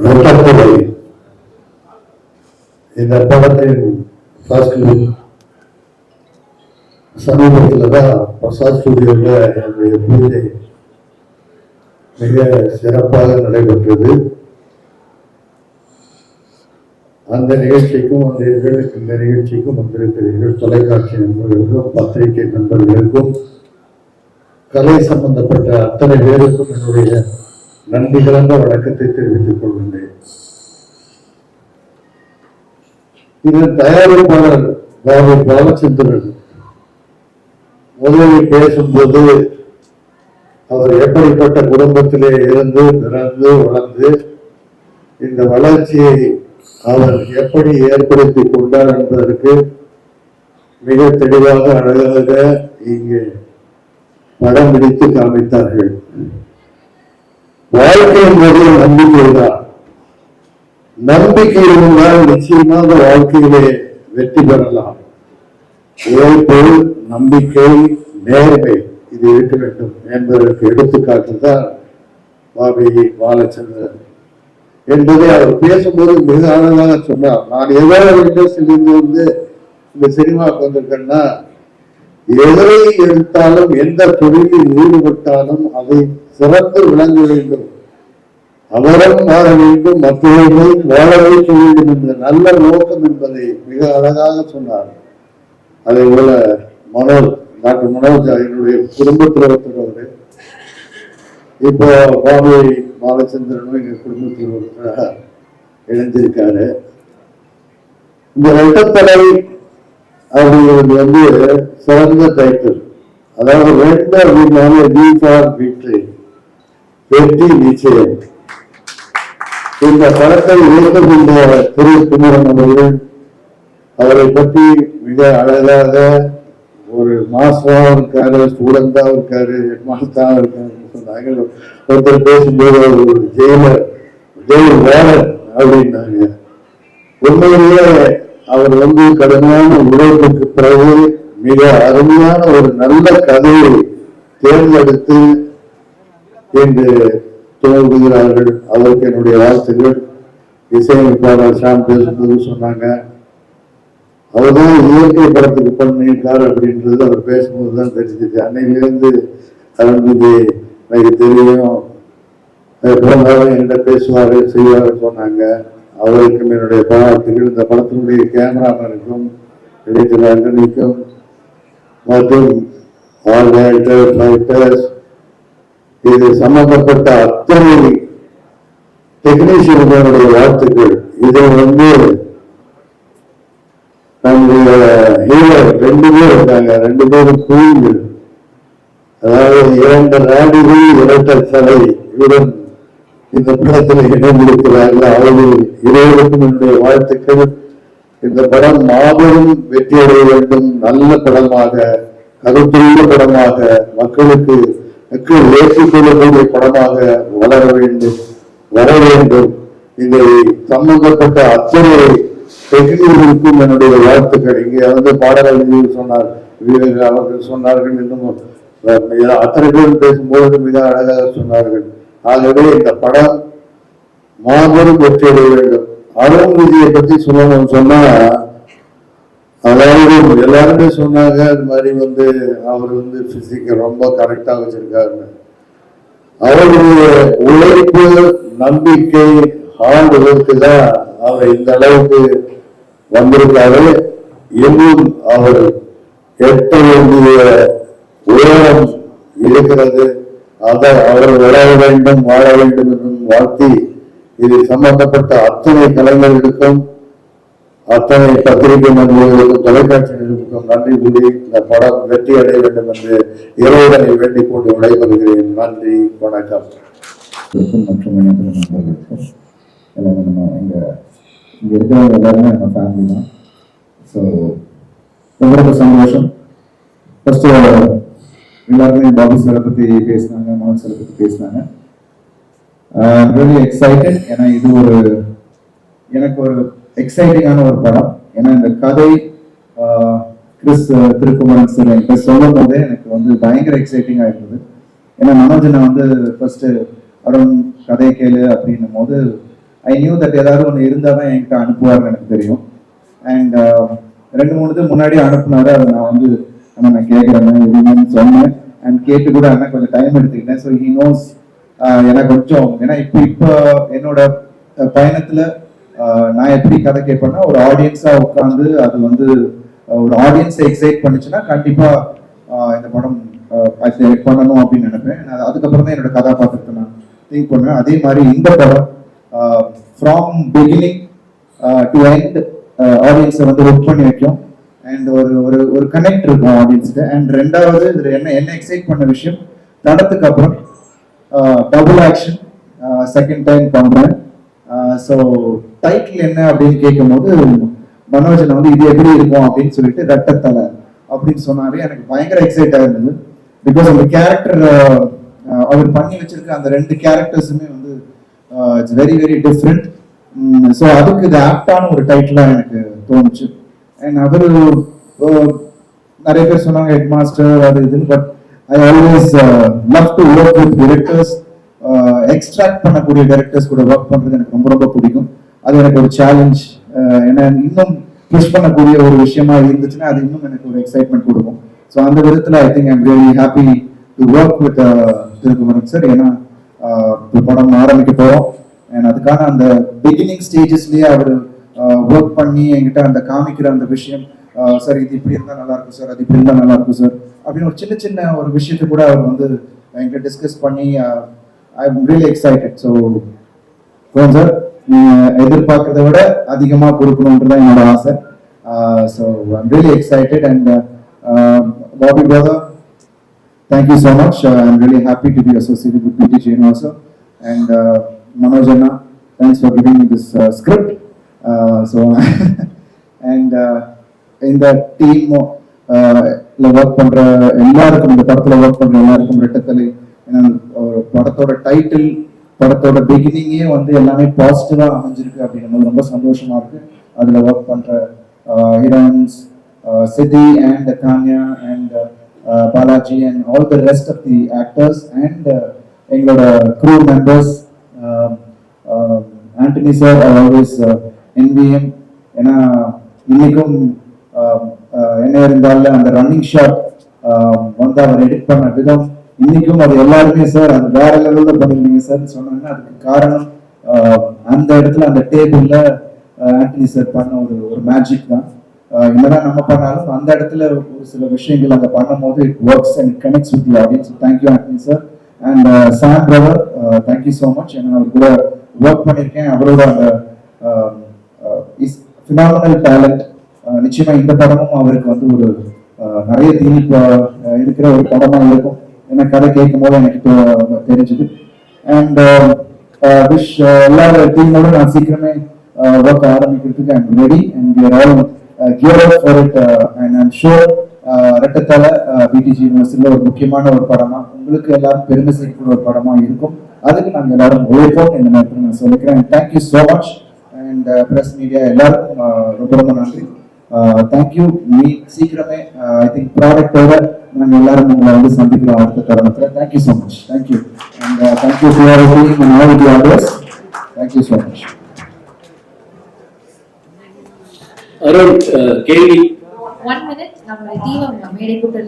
ரெட்டப்படை இந்த படத்தின் ஃபர்ஸ்ட் சமீபத்தில் தான் பிரசாத் ஸ்டுடியோவில் என்னுடைய பூஜை மிக சிறப்பாக நடைபெற்றது. அந்த நிகழ்ச்சிக்கும் வந்தீர்கள் இந்த நிகழ்ச்சிக்கும் வந்திருக்கிறீர்கள் தொலைக்காட்சி நண்பர்களுக்கும் பத்திரிகை நண்பர்களுக்கும் கலை சம்பந்தப்பட்ட அத்தனை பேருக்கும் என்னுடைய நன்றி கலந்த வணக்கத்தை தெரிவித்துக் கொள்கின்றேன். இதன் தயாரிப்பாளர் பாபு பாலச்சந்திரன். முதலில் பேசும்போது அவர் எப்படிப்பட்ட குடும்பத்திலே இருந்து பிறந்து வளர்ந்து இந்த வளர்ச்சியை அவர் எப்படி ஏற்படுத்தி கொண்டார் என்பதற்கு மிக தெளிவாக அழகாக இங்கே படம் பிடித்து காமித்தார்கள். வாழ்க்கை என்பது நம்பிக்கைதான் நம்பிக்கை இருந்தால் நிச்சயமாக வாழ்க்கையிலே வெற்றி பெறலாம். உழைப்பு நம்பிக்கை நேர்மை இது இருக்க வேண்டும் என்பதற்கு எடுத்துக்காட்டு தான் பாபி பாலச்சந்திரன் என்பதை அவர் பேசும்போது மிக அழகாக சொன்னார். நான் ஏதோ ஒரு இண்டஸ்ட்ரியிலிருந்து வந்து இந்த சினிமாவுக்கு வந்திருக்கேன்னா எதை எடுத்தாலும் எந்த தொழிலில் ஈடுபட்டாலும் அதை சிறந்து விளங்க வேண்டும். அவரும் வாழ வேண்டும் மற்றவர்களையும் வாழ வைக்க வேண்டும் என்ற நல்ல நோக்கம் என்பதை மிக அழகாக சொன்னார். அதே போல மனோஜ் டாக்டர் மனோஜ் என்னுடைய குடும்பத்தில் ஒருத்தர் இப்போ பாபு பாலச்சந்திரனும் எங்கள் குடும்பத்தில் ஒருத்தராக இணைஞ்சிருக்காரு. இந்த ரெட்டத்தலை அப்படிங்கிறது வந்து சிறந்த டைட்டில் அதாவது ரெண்டு அப்படின்னாலே டி ஃபார் விக்டரி வெற்றி நிச்சயம் இந்த படத்தை இயக்கக்கூடிய திரு குமரன் அவர்கள் அவரை பற்றி மிக அழகாக ஒரு மாசமாக இருக்காரு ஸ்டூடெண்டாகவும் இருக்காரு ஹெட் மாஸ்டராகவும் இருக்காருன்னு சொன்னாங்க ஒருத்தர் பேசும்போது அவர் ஒரு ஜெயிலர் ஜெயில் வேலர் அப்படின்னாங்க. உண்மையிலேயே அவர் வந்து கடுமையான உழைப்புக்கு பிறகு மிக அருமையான ஒரு நல்ல கதையை தேர்ந்தெடுத்து என்று துவங்குகிறார்கள் அதற்கு என்னுடைய வாழ்த்துகள் இசையமைப்பாளர் ஷாம் பேசும்போது சொன்னாங்க அவர்தான் இயற்கை படத்துக்கு பண்ணியிருக்கார் அப்படின்றது அவர் பேசும்போது தான் தெரிஞ்சிச்சு அன்னையிலேருந்து அருண்விஜி எனக்கு தெரியும். போனாலும் என்கிட்ட பேசுவார் செய்வார் சொன்னாங்க. அவருக்கும் என்னுடைய பாராட்டுகள் இந்த படத்தினுடைய கேமராமேனுக்கும் எடிட்டர் ஆண்டனிக்கும் மற்றும் ஆல் டைரக்டர் இது சம்பந்தப்பட்ட அத்தனை டெக்னீஷியன்களுடைய வாழ்த்துக்கள். இதை வந்து நம்முடைய ஹீரோ ரெண்டு பேர் இருக்காங்க. ரெண்டு பேரும் குயில்கள். அதாவது இரண்டு நாடுகள் இரட்ட சலை இவரும் இந்த படத்தில் இணைந்திருக்கிறார்கள். அவர்கள் இருவருக்கும் என்னுடைய வாழ்த்துக்கள். இந்த படம் மாபெரும் வெற்றி அடைய வேண்டும். நல்ல படமாக கருத்துள்ள படமாக மக்களுக்கு ஏற்றுக்கொள்ளக்கூடிய படமாக வளர வேண்டும் வர வேண்டும். இதை சம்பந்தப்பட்ட அத்தனை டெக்னிகளுக்கும் என்னுடைய வாழ்த்துக்கள். இங்கே வந்து பாடலாளர்கள் சொன்னார் வீரர்கள் அவர்கள் சொன்னார்கள் இன்னும் அத்தனை பேர் பேசும்போது மிக அழகாக சொன்னார்கள். ஆகவே இந்த படம் மாபெரும் வெற்றி அடைய வேண்டும். அருண் விதியை பற்றி சொல்லணும்னு சொன்னா அதாவது எல்லாருமே சொன்னாங்க அது மாதிரி வந்து அவர் வந்து பிசிக்கை ரொம்ப கரெக்டாக வச்சிருக்காருன்னு. அவருடைய உழைப்பு நம்பிக்கை ஹார்ட் ஒர்க்கு தான் அவர் இந்த அளவுக்கு வந்திருக்காரு. இன்னும் அவர் எட்ட வேண்டிய உயரம் இருக்கிறது அதை அவர் வளர வேண்டும் வாழ வேண்டும் என்றும் வாழ்த்தி இது சம்பந்தப்பட்ட அத்தனை கலைஞர்களுக்கும் அத்தனை பத்திரிகை நண்பர்களுக்கும் தொலைக்காட்சி நிறுவனங்களுக்கும் நன்றி கூறி இந்த படம் வெற்றி அடைய வேண்டும் என்று இறைவனை வேண்டிக் கொண்டு விடைபெறுகிறேன். நன்றி வணக்கம். இருக்கும் மற்றும் நண்பர்களுக்கும் எல்லாமே நம்ம இங்க இங்க இருக்கிறவங்க எல்லாருமே நம்ம ஃபேமிலி தான். ஸோ ரொம்ப ரொம்ப சந்தோஷம் ஃபர்ஸ்ட் எல்லாருமே பாபு சாரை பத்தி பேசினாங்க மோகன் சாரை பத்தி பேசினாங்க. Uh, ரியலி எக்ஸைட்டட் ஏன்னா இது ஒரு எனக்கு ஒரு எக்ஸைட்டிங்கான ஒரு படம். ஏன்னா இந்த கதை கிறிஸ் திருக்குமரன் சார் என்கிட்ட சொல்லும் போதே எனக்கு வந்து பயங்கர எக்ஸைட்டிங் இருந்தது. ஏன்னா மனோஜனை வந்து ஃபர்ஸ்ட் அருண் கதை கேளு அப்படின்னும் போது ஐ நியூ தட் ஏதாவது ஒன்று இருந்தால் தான் என்கிட்ட அனுப்புவார்னு எனக்கு தெரியும். அண்ட் ரெண்டு மூணு இது முன்னாடி அனுப்புனாரு. அதை நான் வந்து அண்ணா நான் கேட்குறேன் என்னன்னு சொன்னேன். அண்ட் கேட்டு கூட அண்ணா கொஞ்சம் டைம் எடுத்துக்கிட்டேன். ஸோ ஹி நோஸ் எனக்கு கொஞ்சம் ஏன்னா இப்போ இப்போ என்னோட பயணத்தில் நான் எப்படி கதை கேட்பேன்னா ஒரு ஆடியன்ஸா உட்காந்து அது வந்து ஒரு ஆடியன்ஸை எக்ஸைட் பண்ணுச்சுன்னா கண்டிப்பா இந்த படம் பண்ணணும் அப்படின்னு நினைப்பேன். நான் அதுக்கப்புறம் தான் என்னோட கதாபாத்திரத்தை நான் திங்க் பண்ணுவேன். அதே மாதிரி இந்த படம் ஃப்ரம் பிகினிங் டு எண்ட் ஆடியன்ஸை வந்து ஒர்க் பண்ணி வைக்கும். அண்ட் ஒரு ஒரு ஒரு கனெக்ட் இருக்கும் ஆடியன்ஸ்க்கு அண்ட் ரெண்டாவது இதில் என்ன என்ன எக்ஸைட் பண்ண விஷயம் தடத்துக்கு அப்புறம் டபுள் ஆக்ஷன் செகண்ட் டைம் பண்ணுறேன் ஸோ டைட்டில் என்ன அப்படின்னு கேட்கும்போது மனோஜில் வந்து இது எப்படி இருக்கும் அப்படின்னு சொல்லிட்டு ரட்டத்தலை அப்படின்னு சொன்னாலே எனக்கு பயங்கர எக்ஸைட்டாக இருந்தது. பிகாஸ் அந்த கேரக்டர் அவர் பண்ணி வச்சிருக்க அந்த ரெண்டு கேரக்டர்ஸுமே வந்து it's very very different so அதுக்கு இது ஆப்டான ஒரு டைட்டிலாக எனக்கு தோணுச்சு. அண்ட் அவர் நிறைய பேர் சொன்னாங்க ஹெட் மாஸ்டர் அது இதுன்னு but I always love to work with directors extract பண்ணக்கூடிய டேரக்டர்ஸ் கூட ஒர்க் பண்ணுறது எனக்கு ரொம்ப ரொம்ப பிடிக்கும். அது எனக்கு ஒரு சேலஞ்ச் என்ன இன்னும் புஷ் பண்ணக்கூடிய ஒரு விஷயமா இருந்துச்சுன்னா அது இன்னும் எனக்கு ஒரு எக்ஸைட்மெண்ட் கொடுக்கும். ஸோ அந்த விதத்தில் I think I'm really happy to work with Thirukumaran sir ஏன்னா uh, இப்போ படம் ஆரம்பிக்க போகிறோம் அண்ட் அதுக்கான அந்த பிகினிங் ஸ்டேஜஸ்லேயே அவர் ஒர்க் பண்ணி என்கிட்ட அந்த காமிக்கிற அந்த விஷயம் uh, சார் இது இப்படி இருந்தால் நல்லா இருக்கும் சார் அது இப்படி இருந்தால் நல்லா இருக்கும் சார் அப்படின்னு ஒரு சின்ன சின்ன ஒரு விஷயத்தை கூட அவர் வந்து என்கிட்ட டிஸ்கஸ் பண்ணி uh, I'm am really excited so phone sir நீங்கள் எதிர்பார்க்கறத விட அதிகமாக கொடுக்கணுன்றது தான் என்னோட ஆசை so I really excited and Bobby brother thank you so much I am really happy to be associated with P T Jain also and Manoj Anna thanks for giving this script so and இந்த team work பண்ணுற எல்லாருக்கும் இந்த படத்தில் work பண்ணுற எல்லாருக்கும் ரெட்டத்தலை ஏன்னா படத்தோட title படத்தோட பிகினிங்கே வந்து எல்லாமே பாசிட்டிவாக அமைஞ்சிருக்கு அப்படின்னும் ரொம்ப சந்தோஷமா இருக்கு. அதில் ஒர்க் பண்ற heroines Sidhi and Kanya and Balaji and all the rest of the actors and எங்களோட crew members Antony sir always NVM ஏன்னா இன்னைக்கும் என்ன இருந்தாலும் அந்த ரன்னிங் ஷாட் வந்து அவர் எடிட் பண்ண விதம் இன்னைக்கும் அது எல்லாருமே சார் அது வேற லெவல்ல பண்ணிருந்தீங்க சார் சொன்னாங்க அதுக்கு காரணம் அந்த இடத்துல அந்த டேபிள்ல ஆண்டனி சார் பண்ண ஒரு ஒரு மேஜிக் தான். என்னதான் நம்ம பண்ணாலும் அந்த இடத்துல ஒரு சில விஷயங்கள் அங்க பண்ணும்போது it works and connects with the audience thank you Antony sir and Sam brother thank you so much ஏன்னா அவர் கூட ஒர்க் பண்ணியிருக்கேன் அவரோட அந்த இஸ் ஃபினாமினல் டேலண்ட் நிச்சயமா இந்த படமும் அவருக்கு வந்து ஒரு நிறைய தீனிப்பு இருக்கிற ஒரு படமாக இருக்கும். ஏன்னா கதை கேட்கும் போது எனக்கு இப்போ தெரிஞ்சது. அண்ட் விஷ் எல்லா டீமோட நான் சீக்கிரமே uh, ஒர்க் ஆரம்பிக்கிறதுக்கு I'm ready and we are all gear up for it and I'm sure ரெட்டத்தால PDG யூனிவர்சிட்டியில் ஒரு முக்கியமான ஒரு படமா உங்களுக்கு எல்லாரும் பெருமை சேர்க்கக்கூடிய ஒரு படமா இருக்கும். அதுக்கு நாங்கள் எல்லாரும் உழைப்போம் இந்த நேரத்தில் நான் சொல்லிக்கிறேன். Thank you so much and press media எல்லாருக்கும் uh, ரொம்ப ரொம்ப நன்றி. தேங்க்யூ மீ சீக்கிரமே ஐ திங்க் ப்ராடக்டோட நாங்கள் எல்லாரும் உங்களை வந்து சந்திக்கிறோம் அடுத்த தருணத்தில் thank you so much thank you and thank you to all team and all the orders thank you so much Arun கேள்வி ஒன் மினிட் நம்மளுடைய தீபம் மேடை கூட்டு